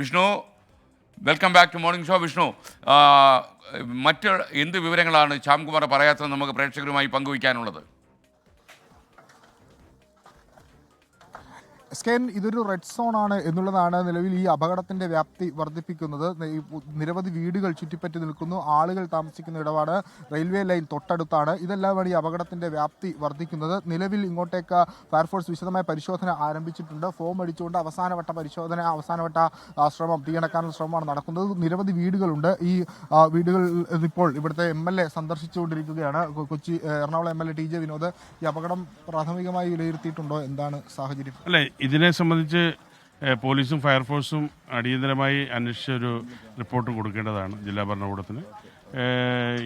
Vishnu welcome back to morning show Vishnu. മറ്റ് എന്ത് വിവരങ്ങളാണ് ശ്യാംകുമാർ പറയാത്തത് നമുക്ക് പ്രേക്ഷകരുമായി പങ്കുവയ്ക്കാനുള്ളത്? സ്കെൻ ഇതൊരു റെഡ് സോൺ ആണ് എന്നുള്ളതാണ് നിലവിൽ ഈ അപകടത്തിന്റെ വ്യാപ്തി വർദ്ധിപ്പിക്കുന്നത്. നിരവധി വീടുകൾ ചുറ്റിപ്പറ്റി നിൽക്കുന്നു. ആളുകൾ താമസിക്കുന്ന ഇടപാട് റെയിൽവേ ലൈൻ തൊട്ടടുത്താണ്. ഇതെല്ലാമാണ് ഈ അപകടത്തിന്റെ വ്യാപ്തി വർദ്ധിക്കുന്നത്. നിലവിൽ ഇങ്ങോട്ടേക്ക് ഫയർഫോഴ്സ് വിശദമായ പരിശോധന ആരംഭിച്ചിട്ടുണ്ട്. ഫോം അടിച്ചുകൊണ്ട് അവസാനവട്ട പരിശോധന അവസാനവട്ട ശ്രമം തീയണക്കാനുള്ള ശ്രമമാണ് നടക്കുന്നത്. നിരവധി വീടുകളുണ്ട്. ഈ വീടുകൾ ഇപ്പോൾ ഇവിടുത്തെ M L A സന്ദർശിച്ചുകൊണ്ടിരിക്കുകയാണ്. Kochi Ernakulam M L A T J Vinod ഈ അപകടം പ്രാഥമികമായി വിലയിരുത്തിയിട്ടുണ്ടോ? എന്താണ് സാഹചര്യം? അല്ലെ ഇതിനെ സംബന്ധിച്ച് പോലീസും ഫയർഫോഴ്സും അടിയന്തരമായി അന്വേഷിച്ച ഒരു റിപ്പോർട്ട് കൊടുക്കേണ്ടതാണ് ജില്ലാ ഭരണകൂടത്തിന്.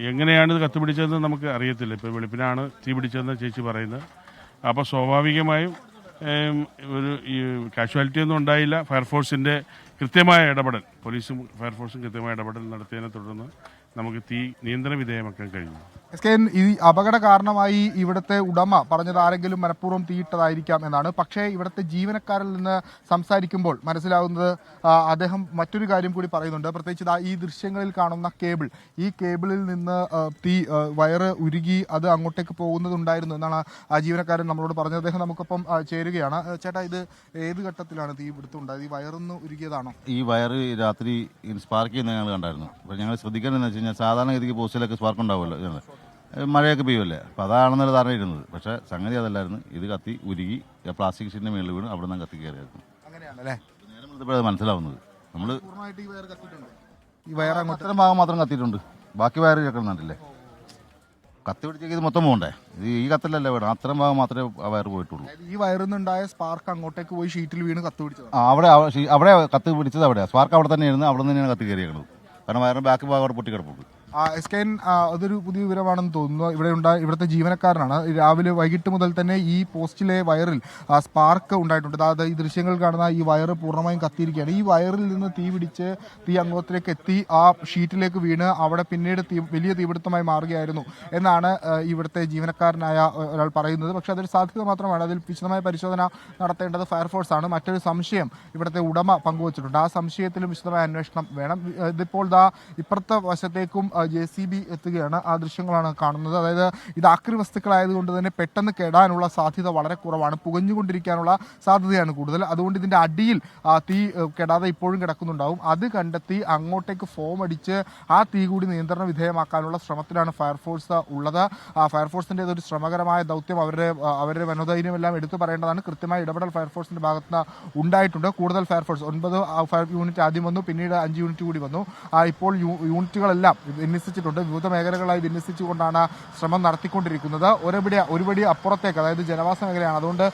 എങ്ങനെയാണ് ഇത് കത്തുപിടിച്ചതെന്ന് നമുക്ക് അറിയത്തില്ല. ഇപ്പോൾ വെളുപ്പിനാണ് തീ പിടിച്ചതെന്ന് ചേച്ചി പറയുന്നത്. അപ്പോൾ സ്വാഭാവികമായും ഒരു ഈ കാഷ്വാലിറ്റി ഒന്നും ഉണ്ടായില്ല. ഫയർഫോഴ്സിന്റെ കൃത്യമായ ഇടപെടൽ പോലീസും ഫയർഫോഴ്സും കൃത്യമായ ഇടപെടൽ നടത്തിയതിനെ തുടർന്ന് നമുക്ക് തീ നിയന്ത്രണ വിധേയമാക്കാൻ കഴിഞ്ഞു എസ് കെ ഈ അപകട കാരണമായി ഇവിടുത്തെ ഉടമ പറഞ്ഞത് ആരെങ്കിലും മനഃപൂർവം തീയിട്ടതായിരിക്കാം എന്നാണ്. പക്ഷേ ഇവിടുത്തെ ജീവനക്കാരിൽ നിന്ന് സംസാരിക്കുമ്പോൾ മനസ്സിലാവുന്നത് ആ, അദ്ദേഹം മറ്റൊരു കാര്യം കൂടി പറയുന്നുണ്ട്. പ്രത്യേകിച്ച് ഈ ദൃശ്യങ്ങളിൽ കാണുന്ന കേബിൾ. ഈ കേബിളിൽ നിന്ന് തീ വയറ് ഉരുകി അത് അങ്ങോട്ടേക്ക് പോകുന്നതുണ്ടായിരുന്നു എന്നാണ് ആ ജീവനക്കാരൻ നമ്മളോട് പറഞ്ഞത്. അദ്ദേഹം നമുക്കൊപ്പം ചേരുകയാണ്. ചേട്ടാ ഇത് ഏത് ഘട്ടത്തിലാണ് തീ പിടുത്തമുണ്ടായത്? ഈ വയറൊന്ന് ഉരുകിയതാണോ? ഈ വയറ് രാത്രി സ്പാർക്ക് ചെയ്യുന്ന ഞങ്ങൾ കണ്ടായിരുന്നു. അപ്പോൾ ഞങ്ങൾ ശ്രദ്ധിക്കേണ്ടതെന്ന് വെച്ച് കഴിഞ്ഞാൽ സാധാരണഗതിക്ക് പോസ്റ്റിലൊക്കെ സ്പാർക്ക് ഉണ്ടാവുമല്ലോ. മഴയൊക്കെ പെയ്യുമല്ലേ? അപ്പോൾ അതാണെന്നൊരു ധാരണ ഇരുന്നത്. പക്ഷേ സംഗതി അതല്ലായിരുന്നു. ഇത് കത്തി ഉരുകി പ്ലാസ്റ്റിക് ഷീറ്റിന്റെ മേളിൽ വീണ് അവിടെ നിന്ന് കത്തി കയറിയായിരുന്നു. അങ്ങനെയാണ് അല്ലേ നേരം മനസ്സിലാവുന്നത്. നമ്മൾ ഈ വയർ കത്തിയിട്ടുണ്ട്. ഈ വയർ അങ്ങോട്ട് അത്തരം ഭാഗം മാത്രം കത്തിയിട്ടുണ്ട്. ബാക്കി വയർ കേൾക്കുന്നുണ്ടല്ലേ കത്തി പിടിച്ചേക്ക് ഇത് മൊത്തം പോകണ്ടേ? ഇത് ഈ കത്തിലല്ലേ വേണം അത്തരം ഭാഗം മാത്രമേ ആ വയർ പോയിട്ടുള്ളൂ. ഈ വയറിൽ നിന്നുണ്ടായ സ്പാർക്ക് അങ്ങോട്ടേക്ക് പോയി ഷീറ്റിൽ വീണ് കത്തുപിടിച്ചതാണ് ആ അവിടെ അവിടെ കത്തി പിടിച്ചത് അവിടെയാണ് സ്പാർക്ക് അവിടെ തന്നെയായിരുന്നു അവിടെ നിന്ന് തന്നെയാണ് കത്തി കയറിയേക്കുന്നത് കാരണം വയറിന് ബാക്ക് ഭാഗം അവിടെ പൊട്ടി കിടപ്പുണ്ട് എസ് കെ എൻ, അതൊരു പുതിയ വിവരമാണെന്ന് തോന്നുന്നു. ഇവിടെ ഉണ്ടായ ഇവിടുത്തെ ജീവനക്കാരനാണ്. രാവിലെ വൈകിട്ട് മുതൽ തന്നെ ഈ പോസ്റ്റിലെ വയറിൽ സ്പാർക്ക് ഉണ്ടായിട്ടുണ്ട്. അതായത് ഈ ദൃശ്യങ്ങൾ കാണുന്ന ഈ വയറ് പൂർണമായും കത്തിയിരിക്കുകയാണ്. ഈ വയറിൽ നിന്ന് തീ പിടിച്ച് തീ അങ്ങോട്ടേക്ക് എത്തി ആ ഷീറ്റിലേക്ക് വീണ് അവിടെ പിന്നീട് തീ വലിയ തീപിടുത്തമായി മാറുകയായിരുന്നു എന്നാണ് ഇവിടുത്തെ ജീവനക്കാരനായ ഒരാൾ പറയുന്നത്. പക്ഷെ അതൊരു സാധ്യത മാത്രമാണ്. അതിൽ വിശദമായ പരിശോധന നടത്തേണ്ടത് ഫയർഫോഴ്സ് ആണ്. മറ്റൊരു സംശയം ഇവിടുത്തെ ഉടമ പങ്കുവച്ചിട്ടുണ്ട്. ആ സംശയത്തിലും വിശദമായ അന്വേഷണം വേണം. ഇതിപ്പോൾ ദാ ഇപ്പുറത്തെ വശത്തേക്കും ജെ സി ബി എത്തുകയാണ്. ആ ദൃശ്യങ്ങളാണ് കാണുന്നത്. അതായത് ഇത് ആക്രി വസ്തുക്കളായതുകൊണ്ട് തന്നെ പെട്ടെന്ന് കെടാനുള്ള സാധ്യത വളരെ കുറവാണ്. പുകഞ്ഞുകൊണ്ടിരിക്കാനുള്ള സാധ്യതയാണ് കൂടുതൽ. അതുകൊണ്ട് ഇതിന്റെ അടിയിൽ തീ കെടാതെ ഇപ്പോഴും കിടക്കുന്നുണ്ടാവും. അത് കണ്ടെത്തി അങ്ങോട്ടേക്ക് ഫോം അടിച്ച് ആ തീ കൂടി നിയന്ത്രണ വിധേയമാക്കാനുള്ള ശ്രമത്തിലാണ് ഫയർഫോഴ്സ് ഉള്ളത്. ആ ഫയർഫോഴ്സിന്റെ ഒരു ശ്രമകരമായ ദൗത്യം അവരുടെ അവരുടെ മനോധൈര്യമെല്ലാം എടുത്തു പറയേണ്ടതാണ്. കൃത്യമായ ഇടപെടൽ ഫയർഫോഴ്സിന്റെ ഭാഗത്ത് നിന്ന് ഉണ്ടായിട്ടുണ്ട്. കൂടുതൽ ഫയർഫോഴ്സ് ഒൻപത് യൂണിറ്റ് ആദ്യം വന്നു. പിന്നീട് അഞ്ച് യൂണിറ്റ് കൂടി വന്നു. ഇപ്പോൾ യൂണിറ്റുകളെല്ലാം വിന്യസിച്ചിട്ടുണ്ട്. വിവിധ മേഖലകളായി വിന്യസിച്ചുകൊണ്ടാണ് ശ്രമം നടത്തിക്കൊണ്ടിരിക്കുന്നത്. ഒരുപടി ഒരുപടി അപ്പുറത്തേക്ക് അതായത് ജനവാസ മേഖലയാണ്. അതുകൊണ്ട്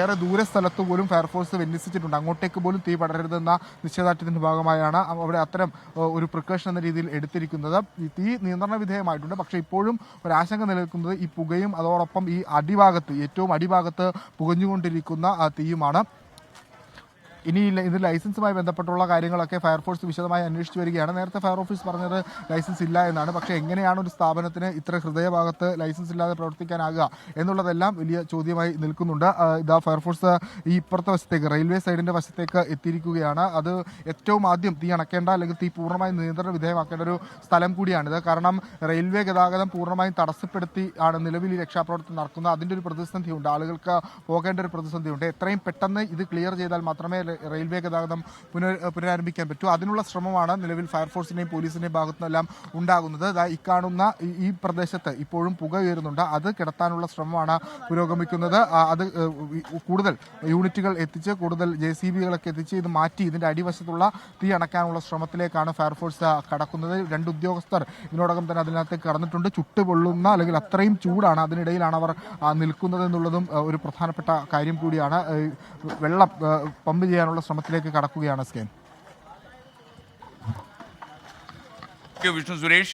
ഏറെ ദൂര സ്ഥലത്ത് പോലും ഫയർഫോഴ്സ് വിന്യസിച്ചിട്ടുണ്ട്. അങ്ങോട്ടേക്ക് പോലും തീ പടരരുതെന്ന നിശ്ചയദാർഢ്യത്തിന്റെ ഭാഗമായാണ് അവിടെ അത്തരം ഒരു പ്രിക്കോഷൻ എന്ന രീതിയിൽ എടുത്തിരിക്കുന്നത്. തീ നിയന്ത്രണ വിധേയമായിട്ടുണ്ട്. പക്ഷേ ഇപ്പോഴും ഒരു ആശങ്ക നിലനിൽക്കുന്നത് ഈ പുകയും അതോടൊപ്പം ഈ അടിഭാഗത്ത് ഏറ്റവും അടിഭാഗത്ത് പുകഞ്ഞുകൊണ്ടിരിക്കുന്ന തീയുമാണ്. ഇനി ഇത് ലൈസൻസുമായി ബന്ധപ്പെട്ടുള്ള കാര്യങ്ങളൊക്കെ ഫയർഫോഴ്സ് വിശദമായി അന്വേഷിച്ചു വരികയാണ്. നേരത്തെ ഫയർ ഓഫീസ് പറഞ്ഞത് ലൈസൻസ് ഇല്ല എന്നാണ്. പക്ഷേ എങ്ങനെയാണ് ഒരു സ്ഥാപനത്തിന് ഇത്ര ഹൃദയഭാഗത്ത് ലൈസൻസ് ഇല്ലാതെ പ്രവർത്തിക്കാനാകുക എന്നുള്ളതെല്ലാം വലിയ ചോദ്യമായി നിൽക്കുന്നുണ്ട്. ഇതാ ഫയർഫോഴ്സ് ഈ ഇപ്പുറത്തെ വശത്തേക്ക് റെയിൽവേ സൈഡിന്റെ വശത്തേക്ക് എത്തിയിരിക്കുകയാണ്. അത് ഏറ്റവും ആദ്യം തീ അണക്കേണ്ട അല്ലെങ്കിൽ തീ പൂർണമായും നിയന്ത്രണ വിധേയമാക്കേണ്ട ഒരു സ്ഥലം കൂടിയാണിത്. കാരണം റെയിൽവേ ഗതാഗതം പൂർണമായും തടസ്സപ്പെടുത്തി ആണ് നിലവിൽ ഈ രക്ഷാപ്രവർത്തനം നടക്കുന്നത്. അതിന്റെ ഒരു പ്രതിസന്ധിയുണ്ട്. ആളുകൾക്ക് പോകേണ്ട ഒരു പ്രതിസന്ധിയുണ്ട്. എത്രയും പെട്ടെന്ന് ഇത് ക്ലിയർ ചെയ്താൽ മാത്രമേ റെയിൽവേ ഗതാഗതം പുനർ പുനരാരംഭിക്കാൻ പറ്റൂ അതിനുള്ള ശ്രമമാണ് നിലവിൽ ഫയർഫോഴ്സിന്റെയും പോലീസിന്റെയും ഭാഗത്തു നിന്നെല്ലാം ഉണ്ടാകുന്നത്. ദാ ഈ കാണുന്ന ഈ- ഈ പ്രദേശത്ത് ഇപ്പോഴും പുക ഉയരുന്നുണ്ട്. അത് കിടത്താനുള്ള ശ്രമമാണ് പുരോഗമിക്കുന്നത്. അത് കൂടുതൽ യൂണിറ്റുകൾ എത്തിച്ച് കൂടുതൽ ജെ സി ബികളൊക്കെ എത്തിച്ച് ഇത് മാറ്റി ഇതിന്റെ അടിവശത്തുള്ള തീ അണക്കാനുള്ള ശ്രമത്തിലേക്കാണ് ഫയർഫോഴ്സ് കടക്കുന്നത്. രണ്ട് ഉദ്യോഗസ്ഥർ ഇതിനോടകം തന്നെ അതിനകത്ത് കടന്നിട്ടുണ്ട്. ചുട്ടുപൊള്ളുന്ന അല്ലെങ്കിൽ അത്രയും ചൂടാണ് അതിനിടയിലാണ് അവർ നിൽക്കുന്നത് എന്നുള്ളതും ഒരു പ്രധാനപ്പെട്ട കാര്യം കൂടിയാണ്. വെള്ളം പമ്പ് പമ്പ് ചെയ്യാനുള്ള ശ്രമത്തിലേക്ക് കടക്കുകയാണ് സ്കാൻ. വിഷ്ണു സുരേഷ്.